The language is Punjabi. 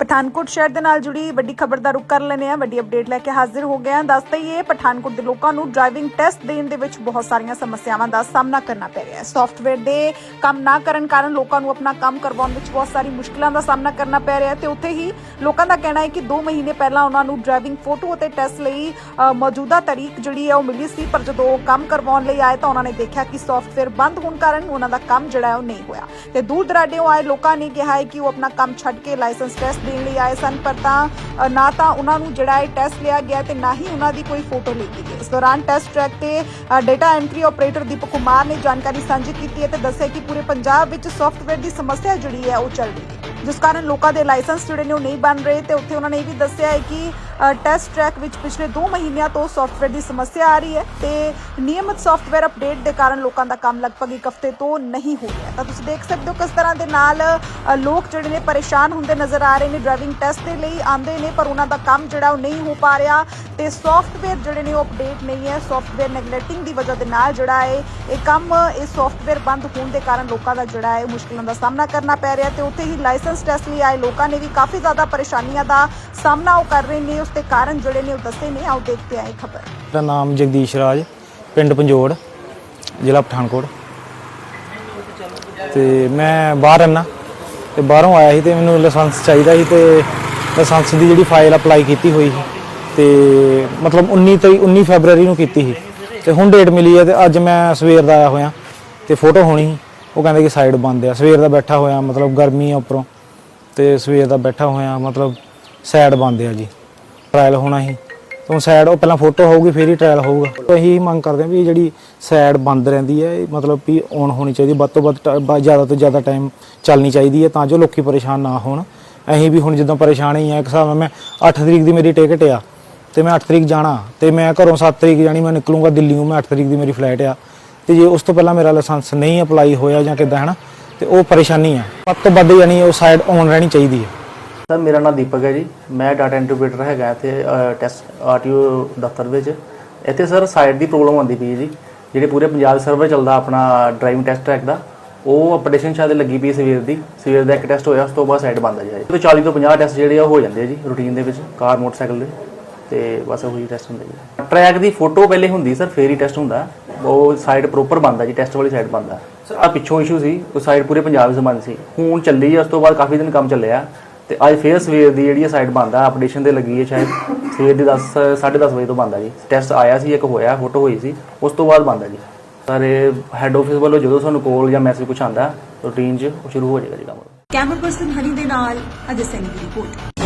ਪਠਾਨਕੋਟ ਸ਼ਹਿਰ ਦੇ ਨਾਲ ਜੁੜੀ ਵੱਡੀ ਖਬਰ ਦਾ ਰੁਕ ਕਰ ਲੈਨੇ ਆ ਵੱਡੀ ਅਪਡੇਟ ਲੈ ਕੇ ਹਾਜ਼ਰ ਹੋ ਗਏ ਹਾਂ। ਦੱਸਦੇ ਹੀ ਪਠਾਨਕੋਟ ਦੇ ਲੋਕਾਂ ਨੂੰ ਡਰਾਈਵਿੰਗ ਟੈਸਟ ਦੇਣ ਦੇ ਵਿੱਚ ਬਹੁਤ ਸਾਰੀਆਂ ਸਮੱਸਿਆਵਾਂ ਦਾ ਸਾਹਮਣਾ ਕਰਨਾ ਪੈ ਰਿਹਾ ਹੈ। ਸੌਫਟਵੇਅਰ ਦੇ ਕੰਮ ਨਾ ਕਰਨ ਕਾਰਨ ਲੋਕਾਂ ਨੂੰ ਆਪਣਾ ਕੰਮ ਕਰਵਾਉਣ ਵਿੱਚ ਬਹੁਤ ਸਾਰੀ ਮੁਸ਼ਕਲਾਂ ਦਾ ਸਾਹਮਣਾ ਕਰਨਾ ਪੈ ਰਿਹਾ ਹੈ ਤੇ ਉੱਥੇ ਹੀ ਲੋਕਾਂ ਦਾ ਕਹਿਣਾ ਹੈ ਕਿ 2 ਮਹੀਨੇ ਪਹਿਲਾਂ ਉਹਨਾਂ ਨੂੰ ਡਰਾਈਵਿੰਗ ਫੋਟੋ ਅਤੇ ਟੈਸਟ ਲਈ ਅ, ਮੌਜੂਦਾ ਤਾਰੀਖ ਜਿਹੜੀ ਹੈ ਉਹ ਮਿਲੀ ਸੀ ਪਰ ਜਦੋਂ ਉਹ ਕੰਮ ਕਰਵਾਉਣ ਲਈ ਆਏ ਤਾਂ ਉਹਨਾਂ ਨੇ ਦੇਖਿਆ ਕਿ ਸੌਫਟਵੇਅਰ ਬੰਦ ਹੋਣ ਕਾਰਨ ਉਹਨਾਂ ਦਾ ਕੰਮ ਜਿਹੜਾ ਉਹ ਨਹੀਂ ਹੋਇਆ। ਤੇ ਦੂਰ ਦਰਾਡਿਓਂ ਆਏ ਲੋਕਾਂ ਨੇ ਕਿਹਾ ਹੈ ਕਿ ਉਹ ਆਪਣਾ ਕੰਮ ਛੱਡ ਕੇ ਲਾਇਸੈਂਸ ਟੈਸਟ ਦੇਣ ਲਈ ਆਏ ਸਨ, ਪਰ ਤਾਂ ਨਾ ਤਾਂ ਉਹਨਾਂ ਨੂੰ ਜਿਹੜਾ ਇਹ ਟੈਸਟ ਲਿਆ ਗਿਆ ਤੇ ਨਾ ਹੀ ਉਹਨਾਂ ਦੀ ਕੋਈ ਫੋਟੋ ਲਈ ਗਈ ਇਸ ਦੌਰਾਨ ਟੈਸਟ ਟਰੈਕ ਤੇ data entry operator Deepak Kumar ਨੇ ਜਾਣਕਾਰੀ ਸਾਂਝੀ ਕੀਤੀ ਹੈ ਤੇ ਦੱਸਿਆ ਕਿ ਪੂਰੇ ਪੰਜਾਬ ਵਿੱਚ ਸੌਫਟਵੇਅਰ ਦੀ ਸਮੱਸਿਆ ਜਿਹੜੀ ਹੈ ਉਹ ਚੱਲ ਰਹੀ ਹੈ। ਜਿਸ ਕਾਰਨ ਲੋਕਾਂ ਦੇ ਲਾਇਸੈਂਸ ਜਿਹੜੇ ਨੇ ਉਹ ਨਹੀਂ ਬਣ ਰਹੇ ਤੇ ਉੱਥੇ ਉਹਨਾਂ ਨੇ ਇਹ ਵੀ ਦੱਸਿਆ ਹੈ ਕਿ ਟੈਸਟ ਟਰੈਕ ਵਿੱਚ ਪਿਛਲੇ 2 ਮਹੀਨਿਆਂ ਤੋਂ ਸੌਫਟਵੇਅਰ ਦੀ ਸਮੱਸਿਆ ਆ ਰਹੀ ਹੈ ਤੇ ਨਿਯਮਿਤ ਸੌਫਟਵੇਅਰ ਅਪਡੇਟ ਦੇ ਕਾਰਨ ਲੋਕਾਂ ਦਾ ਕੰਮ ਲਗਭਗ ਇੱਕ ਹਫ਼ਤੇ ਤੋਂ ਨਹੀਂ ਹੋ ਰਿਹਾ। ਤਾਂ ਤੁਸੀਂ ਦੇਖ ਸਕਦੇ ਹੋ ਕਿਸ ਤਰ੍ਹਾਂ ਦੇ ਨਾਲ ਲੋਕ ਜਿਹੜੇ ਨੇ ਪਰੇਸ਼ਾਨ ਹੁੰਦੇ ਨਜ਼ਰ ਆ ਰਹੇ ਨੇ ਡਰਾਈਵਿੰਗ ਟੈਸਟ ਦੇ ਲਈ ਆਉਂਦੇ ਨੇ, ਪਰ ਉਹਨਾਂ ਦਾ ਕੰਮ ਜਿਹੜਾ ਉਹ ਨਹੀਂ ਹੋ ਪਾ ਰਿਹਾ ਤੇ ਸੌਫਟਵੇਅਰ ਜਿਹੜੇ ਨੇ ਉਹ ਅਪਡੇਟ ਨਹੀਂ ਹੈ। ਸੌਫਟਵੇਅਰ ਨੈਗਲੈਕਟਿੰਗ ਦੀ ਵਜ੍ਹਾ ਦੇ ਨਾਲ ਜਿਹੜਾ ਹੈ, ਇਹ ਕੰਮ, ਇਹ ਸੌਫਟਵੇਅਰ ਬੰਦ ਹੋਣ ਦੇ ਕਾਰਨ ਲੋਕਾਂ ਦਾ ਜਿਹੜਾ ਹੈ, ਮੁਸ਼ਕਲਾਂ ਦਾ ਸਾਹਮਣਾ ਕਰਨਾ ਪੈ ਰਿਹਾ ਤੇ ਉੱਥੇ ਹੀ ਲਾਇਸੈਂਸ ਟੈਸਟ ਲਈ ਆਏ ਲੋਕਾਂ ਨੇ ਵੀ ਕਾਫੀ ਜ਼ਿਆਦਾ ਪਰੇਸ਼ਾਨੀਆਂ ਦਾ ਸਾਹਮਣਾ ਉਹ ਕਰ ਰਹੇ ਨੇ। ਉਸ ਦੇ ਕਾਰਨ ਜਿਹੜੇ ਨੇ ਉਹ ਦੱਸੇ ਨੇ। ਆਓ ਦੇਖਦੇ ਹਾਂ ਇਹ ਖਬਰ। ਮੇਰਾ ਨਾਮ ਜਗਦੀਸ਼ ਰਾਜ, ਪਿੰਡ ਪੰਜੋੜ, ਜ਼ਿਲ੍ਹਾ ਪਠਾਨਕੋਟ। ਤੇ ਮੈਂ ਬਾਹਰ ਰਹਿਣਾ ਤੇ ਬਾਹਰੋਂ ਆਇਆ ਸੀ ਤੇ ਮੈਨੂੰ ਲਾਇਸੈਂਸ ਚਾਹੀਦਾ ਸੀ ਤੇ ਲਾਇਸੈਂਸ ਦੀ ਜਿਹੜੀ ਫਾਈਲ ਅਪਲਾਈ ਕੀਤੀ ਹੋਈ ਸੀ। ਤੇ ਮਤਲਬ 19 ਤਰੀਕ 19 ਫੈਬਰੂਅਰੀ ਨੂੰ ਕੀਤੀ ਸੀ। ਤੇ ਹੁਣ ਡੇਟ ਮਿਲੀ ਹੈ ਤੇ ਅੱਜ ਮੈਂ ਸਵੇਰ ਦਾ ਆਇਆ ਹੋਇਆ। ਤੇ ਫੋਟੋ ਹੋਣੀ ਸੀ। ਉਹ ਕਹਿੰਦੇ ਕਿ ਸਾਈਡ ਬੰਦ ਆ। ਸਵੇਰ ਦਾ ਬੈਠਾ ਹੋਇਆ, ਮਤਲਬ ਗਰਮੀ ਆ ਉੱਪਰੋਂ। ਤੇ ਸਵੇਰ ਦਾ ਬੈਠਾ ਹੋਇਆ, ਮਤਲਬ ਸਾਈਡ ਬੰਦ ਆ ਜੀ। ਟ੍ਰਾਇਲ ਹੋਣਾ ਹੀ ਤੋਂ ਸਾਈਡ ਉਹ ਪਹਿਲਾਂ ਫੋਟੋ ਹੋਊਗੀ, ਫਿਰ ਹੀ ਟ੍ਰਾਇਲ ਹੋਊਗਾ। ਤੋਂ ਇਹੀ ਮੰਗ ਕਰਦੇ ਹਾਂ ਵੀ ਇਹ ਜਿਹੜੀ ਸਾਈਡ ਬੰਦ ਰਹਿੰਦੀ ਹੈ ਇਹ ਮਤਲਬ ਵੀ ਔਨ ਹੋਣੀ ਚਾਹੀਦੀ, ਵੱਧ ਤੋਂ ਵੱਧ ਟ- ਜ਼ਿਆਦਾ ਤੋਂ ਜ਼ਿਆਦਾ ਟਾਈਮ ਚੱਲਣੀ ਚਾਹੀਦੀ ਹੈ ਤਾਂ ਜੋ ਲੋਕੀ ਪਰੇਸ਼ਾਨ ਨਾ ਹੋਣ। ਅਸੀਂ ਵੀ ਹੁਣ ਜਿੱਦਾਂ ਪਰੇਸ਼ਾਨ ਹੀ ਆ, ਇੱਕ ਹਿਸਾਬ ਨਾਲ ਮੈਂ 8 ਤਰੀਕ ਦੀ ਮੇਰੀ ਟਿਕਟ ਆ, ਤੇ ਮੈਂ 8 ਤਰੀਕ ਜਾਣਾ, ਤੇ ਮੈਂ ਘਰੋਂ 7 ਤਰੀਕ ਜਾਣੀ, ਮੈਂ ਨਿਕਲੂੰਗਾ ਦਿੱਲੀੋਂ ਮੈਂ 8 ਤਰੀਕ ਦੀ ਮੇਰੀ ਫਲਾਈਟ ਆ। ਤੇ ਜੇ ਉਸ ਤੋਂ ਪਹਿਲਾਂ ਮੇਰਾ ਲਾਇਸੈਂਸ ਨਹੀਂ ਅਪਲਾਈ ਹੋਇਆ ਜਾਂ ਕਿੱਦਾਂ, ਹਨਾ ਤੇ ਉਹ ਪਰੇਸ਼ਾਨੀ ਆ। ਵੱਧ ਤੋਂ ਵੱਧ ਯਾਨੀ ਉਹ ਸਾਈਡ ਔਨ ਰਹਿਣੀ ਚਾਹੀਦੀ ਹੈ ਸਰ, ਮੇਰਾ ਨਾਮ ਦੀਪਕ ਹੈ ਜੀ। ਮੈਂ ਡਾਟਾ ਇੰਟਰਪ੍ਰੀਟਰ ਹੈਗਾ ਇੱਥੇ ਟੈਸਟ ਆਰਟੀਓ ਦਫ਼ਤਰ ਵਿੱਚ। ਇੱਥੇ ਸਰ ਸਾਈਟ ਦੀ ਪ੍ਰੋਬਲਮ ਆਉਂਦੀ ਪਈ ਹੈ ਜੀ। ਜਿਹੜੇ ਪੂਰੇ ਪੰਜਾਬ ਸਰਵਰ ਚੱਲਦਾ ਆਪਣਾ ਡਰਾਈਵਿੰਗ ਟੈਸਟ ਟਰੈਕ ਦਾ, ਉਹ ਅਪਡੇਸ਼ਨ ਸ਼ਾਇਦ ਲੱਗੀ ਪਈ ਸਵੇਰ ਦੀ। ਸਵੇਰ ਦਾ ਇੱਕ ਟੈਸਟ ਹੋਇਆ, ਉਸ ਤੋਂ ਬਾਅਦ ਸਾਈਟ ਬੰਦ ਆ ਜੀ ਤੇ 40 ਤੋਂ 50 ਟੈਸਟ ਜਿਹੜੇ ਆ, ਉਹ ਹੋ ਜਾਂਦੇ ਆ ਜੀ ਰੂਟੀਨ ਦੇ ਵਿੱਚ ਕਾਰ ਮੋਟਰਸਾਈਕਲ ਦੇ। ਤੇ ਬਸ ਉਹੀ ਟੈਸਟ ਹੁੰਦੇ ਜੀ ਟਰੈਕ ਦੀ ਫੋਟੋ ਪਹਿਲੇ ਹੁੰਦੀ ਸਰ, ਫੇਰ ਹੀ ਟੈਸਟ ਹੁੰਦਾ। ਉਹ ਸਾਈਡ ਪ੍ਰੋਪਰ ਬੰਦ ਆ ਜੀ ਟੈਸਟ ਵਾਲੀ ਸਾਈਡ ਬੰਦ ਆ। ਸਰ ਆ ਪਿੱਛੋਂ ਇਸ਼ੂ ਸੀ, ਉਹ ਸਾਈਡ ਪੂਰੇ ਪੰਜਾਬ 'ਚ ਬੰਦ ਸੀ। ਹੁਣ ਚੱਲੀ ਆ, ਉਸ ਤੋਂ ਬਾਅਦ ਕਾਫੀ ਦਿਨ ਕੰਮ ਚੱਲਿਆ। ਤੇ ਅੱਜ ਫੇਰ ਸਵੇਰ ਦੀ ਜਿਹੜੀ ਸਾਈਡ ਬੰਦ ਆ ਅਪਡੇਸ਼ਨ ਤੇ ਲੱਗੀ ਹੈ ਸ਼ਾਇਦ, ਸਵੇਰ ਦੀ 10 10:30 ਵਜੇ ਤੋਂ ਬੰਦ ਆ ਜੀ। ਟੈਸਟ ਆਇਆ ਸੀ, ਇੱਕ ਹੋਇਆ, ਫੋਟੋ ਹੋਈ ਸੀ, ਉਸ ਤੋਂ ਬਾਅਦ ਬੰਦ ਆ ਜੀ। ਸਾਰੇ, ਇਹ ਹੈੱਡ ਆਫਿਸ ਵੱਲੋਂ ਜਦੋਂ ਸਾਨੂੰ ਕੋਲ ਜਾਂ ਮੈਸੇਜ ਕੁਝ ਆਂਦਾ ਰੂਟੀਨ 'ਚ ਉਹ ਸ਼ੁਰੂ ਹੋ ਜਾਏਗਾ ਜੀ ਕੰਮ। ਕੈਮਰਾ ਪਰਸਨ ਹਨੀ ਦੇ ਨਾਲ ਅਜੇ ਸਿੰਘ ਦੀ ਰਿਪੋਰਟ